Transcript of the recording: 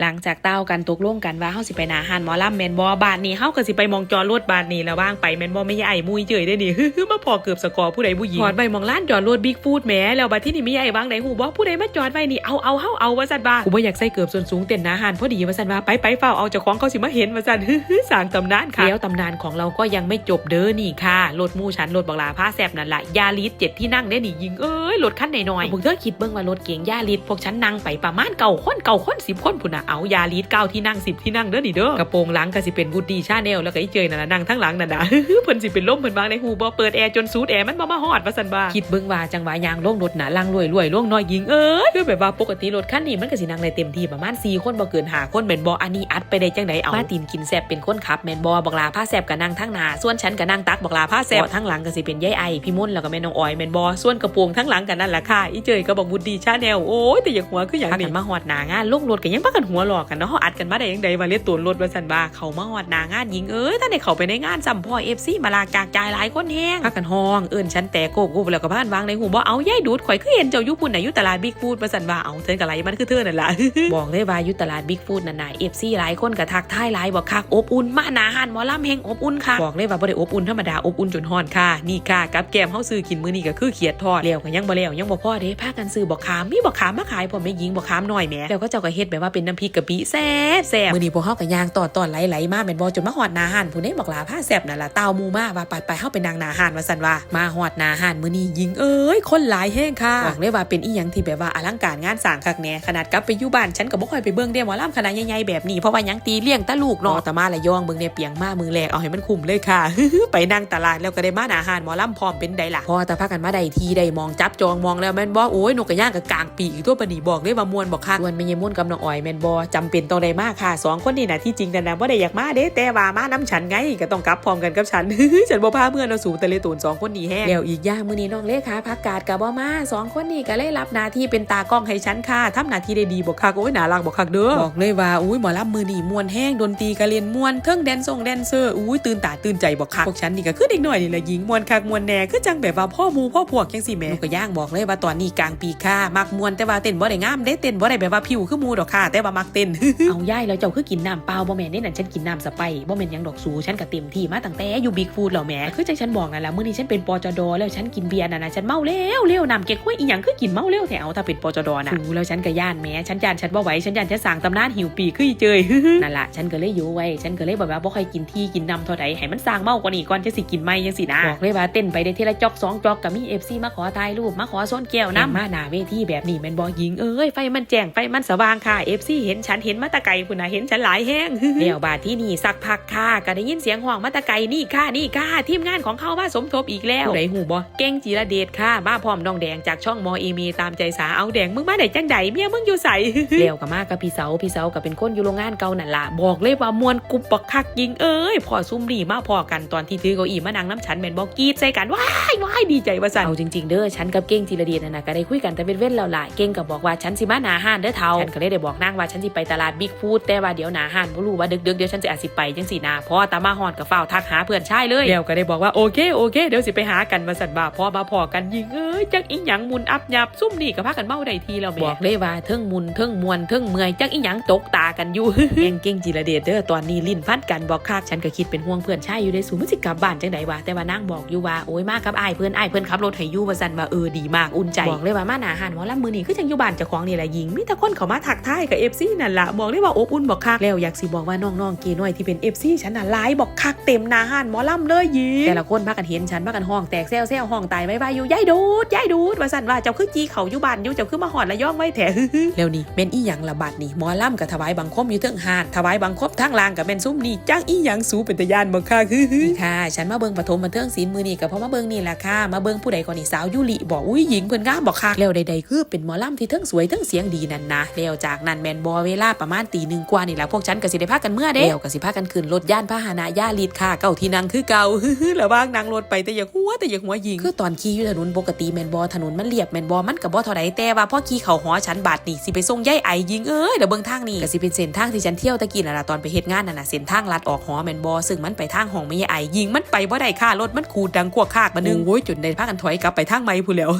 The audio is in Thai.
หลังจากเต้ากันตกลงกันว่าเฮาสิไปหนาหานหมอลำแมนบอบาทนี้เฮาก็สิไปมองจอรถบาทนี้แล้วว่างไปแมนบอไม่ใหญ่มุยเจยได้นี่มาพอเกือบสกอร์ผู้ใดผู้หญิงจอดไปมองล้านจอดรถบิ๊กฟูดแหมแล้วบัดที่นี่ไม่ใหญ่วางไหนหูบ่ผู้ใดมาจอดไว้นี่เอาเอาเฮาเอาว่าซั่นว่ากูบ่อยากใส่เกือบส่วนสูงเต้นหนาหานพอดีว่าซั่นว่าไปไปเฝ้าเอาเจ้าของเขาสิมาเห็นว่าซั่นสร้างตำนานค่ะแล้วตำนานของเราก็ยังไม่จบเด้อนี่ค่ะรถหมู่ฉันรถบักลาผ้าแซบนั่นล่ะยาลิสเจ็ดที่นั่งได้นี่ยิงเอ้ยรถคันหน่อยๆพวกเธอคิดเบิ่งว่ารถเก๋งยาลิสพวกฉันนั่งไปประมาณเก่าคนเก่าคนสิบคนพุ่นน่ะเอายาลิสเก้าที่นั่งสิบที่นั่งเด้อนี่เด้อกระโปรงหลังก็สิเป็นวูดดี้ชาแนลแล้วก็ไอ้เจยนั่นน่ะนั่งทั้งหลังนั่นน่ะเพิ่นสิเป็นลมเพิ่นบางในหูบ่เปิดแอร์จนสูดแอร์มันบ่มาฮอดว่าซั่นว่าคิดเบิ่งว่าจังหวะยางลงรถน่ะลังรวยรวยล่วงน้อยยิงเอ้ยคือแบบว่าปกติรถคันนี้มันก็สินั่งได้เต็มที่ประมาณ4คนบ่เกิน5คนแม่นบ่อันนี้อัดไปได้จังไดเอามาตีนกินแซ่บเป็นคนขับแม่นบ่บักลาผ้าแซ่บก็นั่งทั้งหน้าส่วนฉันก็นั่งตักบักลาผ้าแซ่บทั้งหลังก็สิเป็นยายไอพี่มุ่นแล้วก็แม่น้องออยแม่นบ่ส่วนกระโปรงทั้งหลังกันนั่นแหละค่ะอีเจยก็บอกวูดดี้ชาแนลโอ้ยแต่อย่าหัวคืออย่างนี้มาฮอดหน้างานลงรถก็ยังพากันหัวหลอกกันเนาะเฮาอัดกันมาได้ยังไดว่าเลียตัวรถว่าซั่นว่าเขามาฮอดนางานยิงเอ้ยถ้าได้เขาไปในงานสัมพ่อ FC มาลากากจ่ายหลายคนแฮงพากันห้องเอิ้นฉันแต่โกกูแล้วก็พานวางในหูบ่เอายายดูดข่อยคือเห็นเจ้ายู่พุ่นน่ะยู่ตลาดบิ๊กฟูดว่าซั่นว่าเอาเธอก็ไหลมันคือเธอนั่นล่ะบอกเลยว่ายู่ตลาดบิ๊กฟูดนั่นน่ะ FC หลายคนก็ทักทายหลายบอกคักอบอุ่นมาหนาหันหมอลำแห่งอบอุ่นค่ะบอกเลยว่าบ่ได้อบอุ่นธรรมดาอบอุ่นจนฮ้อนค่ะนี่ค่ะกับแกมเฮาซื้อกินมื้อนี้ก็คือเขียดทอดแล้วก็ยังบ่แล้วยังบ่พอเด้พากันซื้อบอกขามมีบอกขามมาขายพร้อแม่หญิงบอกขามหน้อยแหมแล้วก็เจ้าก็เฮ็ดแบบว่าเป็นน้ำพริกกะปิแซ่บแซ่บมื้อนี้พวกเฮาก็ย่างตอดตอนไหลๆมาแม่นบ่จนมาฮอดหน้าหันผู้ใดบอกลาผ้าแซ่บนั่นล่ะเต้ามูมาว่าไปไปเฮาไปนางหน้าหันว่าซั่นว่ามาฮอดหน้าหันมื้อนี้หญิงเอ้ยคนหลายแฮงค่ะบอกเลยว่าเป็นอีหยังที่แบบว่าอลังการงานสร้างคักแหน่ขนาดกลับไปอยู่บ้านฉันก็บ่ค่อยไปเบิ่งเด้หมอลำคณะใหญ่ๆแบบนี้เพราะว่ายังตีเลี้ยงตะลูกเนาะแต่มาละยองเบิ่งเนี่ยเปียงมามือแรกเอาให้มันคุ้มเลยค่ะ ไปนั่งตลาดแล้วก็ได้มาหน้าหันหมอลำพร้อมเป็นใดล่ะพอแต่พากันมาได้ทีได้มองจับจองมองแล้วแม่นบ่โอ้ยนกกระย่างกับกลางปีกตัวปนีบอกเลยว่ามวนบอกค่ะส่วนแม่ยายม่วนกับน้องอ้อยแม่นบ่จำเป็นต้องได้มาค่ะสองคนนี้น่ะที่จริงแต่นะบ่ได้อยากมาเด้แต่ว่ามาน้ำฉันไงก็ต้องกลับพร้อมกันกับฉันฉันบ่พาเมื่อนเราสู่แต่เลยตูนสองคนนี้แห้งแล้วอีกอย่างมื้อนี้น้องเลขาพักกาดกับบ่มาสองคนนี้ก็เลยรับหน้าที่เป็นตากล้องให้ฉันค่ะทำหน้าที่ได้ดีบ่คักโอ้ยน่ารักบ่คักเด้อบอกเลยว่าอุ้ยหมอลำมือนี่มวนแห้งดนตรีก็เรียนมวนเทิงแดนซงแดนเซอร์อุ้ยตื่นตาตื่นใจบ่คักพวกฉันนี่ก็คือเด็กน้อยนี่แหละหญิงมวนคักมวนแน่คือจังแบบว่าพ่อหมูพ่อพวกจังสิแหม่ก็ย่างบอกเลยว่าตอนนี้กลางปีค่ะมักมวนแต่ว่าเต้นบ่ได้งามเด้เต้นบ่ได้แบบว่าผิวคือหมูดอกค่ะแต่ว่ามักเต้น เอาย่ายแล้วเจ้าคือกินน้ำเปล่าบ่แม่นนี่นั่นฉันกินน้ำสไปร์บ่แม่นหยังดอกสูฉันก็เต็มที่มาตั้งแต่อยู่บิ๊กฟูดแล้วแหม่คือจังฉันบอกนั่นแหละมื้อนี้ฉันเป็นปจดแล้วฉันกินเบียร์น่ะนะฉันเมาแล้วเร็วน้ำเก๊กฮวยอีหยังคือกินเมาเร็วแถวถ้าเป็นปจดน่ะสูแล้วฉันก็ย่านแหม่ฉันย่านฉันบ่ไหวฉันย่านฉันสั่งตำนานหิวปีคืออีเจยนั่นล่ะฉันก็เลยอยู่ไว้ฉันก็เลยแบบว่าบ่ค่อยกินที่กินน้ำเท่าใดให้มันสร้างเมากว่านี้ก่อนจะสิกินไม่จังสินะบอกเลยว่าเต้นไปได้ทีละจอกสองจอกก็มี FC มาขอถ่ายรูปมาขอส้นแก้วน้ำมาหน้าเวทีแบบนี้แม่นบ่หญิงเอ้ยไฟมันแจ้งไฟมันสว่างค่ะ FC เห็นฉันเห็นมาตะไกลพุ่นน่ะเห็นฉันหลายแห้งเดี๋ยวบาดที่นี่สักพักค่ะก็ได้ยินเสียงห้องมาตะไกลนี่ค่ะนี่ค่ะทีมงานของเขามาสมทบอีกแล้วผู้ใดหูบ่เก่งจีระเดชค่ะมาพร้อมน้องแดงจากช่องมอเอมีตามใจสาเอาแดงมึงมาได้จังใดเมียมึงอยู่ใสเลี้ยวกับมากับพี่เสาพี่เสากับเป็นคนอยู่โรงงานเก่านั่นล่ะบอกเลยว่ามวนกุบปักคักยิงเอ้ยพอซุ่มดีมาพอกันตอนที่ถือเก้าอี้มานั่งน้ำฉันแม่นบอกกีดใส่กันว้ายว้ายดีใจว่าสั่นเอาจริงๆเด้อฉันกับเก่งจีระเดชนั่นะก็ได้คุยกันแต่เว้นๆแล้วล่ะเก่งก็บอกว่าฉันสิมาหนาห้านเด้อเท่าฉันก็เลยได้บอกนางว่าฉันสิไปตลาดบิ๊กฟูดแต่ว่าเดี๋ยวหนาห้านบ่รู้ว่าดึกๆเดี๋ยวฉันจะอาจสิไปจังสินะเพราะว่าตามาฮอดกับฝ้าวทักหาเพื่อนชายเลยแล้วก็ได้บอกว่าโอเคโอเคเดี๋ยวสิไปหากันมาสั่นบ่าพอมาพอกันยิงเอ้ยจักอีหยังมุนอับยับซุ่มนี่ก็พากันเมาได้ทีแล้วแหม่บอกเลยว่าเทิงมุนเทิงมวนเทิงเมื่อยจักอีหยังตกตากันอยู่เก่งเก่งจิระเดชเด้อตอนนี้ลิ้นฟันกันบอกคักฉันก็คิดเป็นห่วงเพื่อนชายอยู่ได้สูมันสิกลับบ้านจังไดวะแต่ว่านางบอกอยู่ว่าโอ้ยมากับอ้ายเพื่อนอ้ายเพื่อนขับรถให้อยู่ว่าสั่นว่าเออดีมากอุ่นใจบอกเลยว่ามาหนาหันหมอลำมือนี่คือจังอยู่บ้านเจ้าของนี่แหละยิงมีแต่คนเขามาทักทายกับ FC นั่นละบอกเลยว่าอบอุ่นบอกคักแล้วอยากสิบอกว่าน้องๆเกน้อยที่เป็น FC ฉันน่ะหลายบอกคักเต็มหนาหันหมอลำเลยยิงแต่ละคนพากันเห็นฉันพากันห้องแตกแซวแซวห้องตายไว้ไว้อยู่ยายดูดยายดูดว่าสั่นว่าเจ้าคือจีเขาอยู่บ้านอยู่เจ้าคือมาหอดละย่องไว้แถแล้วนี่แม่นอีหยังละบาดนี่หมอลำกับถวายบังคมอยู่เทิงหาดถวายบังคมทางลางกับแม่นซุ้มนี่จ้างอีหยังสูเป็นตะยานบ่ค่ะคือค่ะ ฉันมาเบิ่งปฐมบันเทิงศิลมือนี่ก็เพราะมาเบิ่งนี่แหละค่ะมาเบิ่งผู้ใดก่อนนี่สาวยุลิบอกอุ้ยหญิงเพิ่นงามบอกค่ะแล้วใดๆคือเป็นหมอลำที่เทิงสวยเทิงเสียงดีนั่นนะแล้วจากนั้นแมนบ่เวลาประมาณตีหนึ่งกว่านี่แหละพวกฉันก็สิได้พากันเมื่อเด้แล้วก็สิพากันขึ้นรถย่านพาหนะย่าลีดค่ะเก่าที่นั่งคือเก่าแล้วบ้างนั่งรถไปแต่อย่าหัวแต่อย่าหัวยิงคือตอนขี่อยู่ถนนปกติแม่นบ่ถนนมันเรียบแม่นบ่มันก็บ่เท่าใดแต่ว่าพอขี่เข้าหอฉันบาดนี่สิไปส่งยายไอยิงเอ้ยเดี๋ยวเบิ่งทางนี่ก็สิเป็นเส้นทางที่ฉันเที่ยวตะกี้นั่นล่ะตอนไปเฮ็ดงานนั่นน่ะเส้นทางลัดออกหอแม่นบ่ซึ่งมันไปทางห้องไม่ยายไอยิงมันไปบ่ได้ค่ะรถมันขูดดังกวกคากมานึงโอ้ยจนได้พากันถอยกลับไปทางใหม่พู้นแหล้ว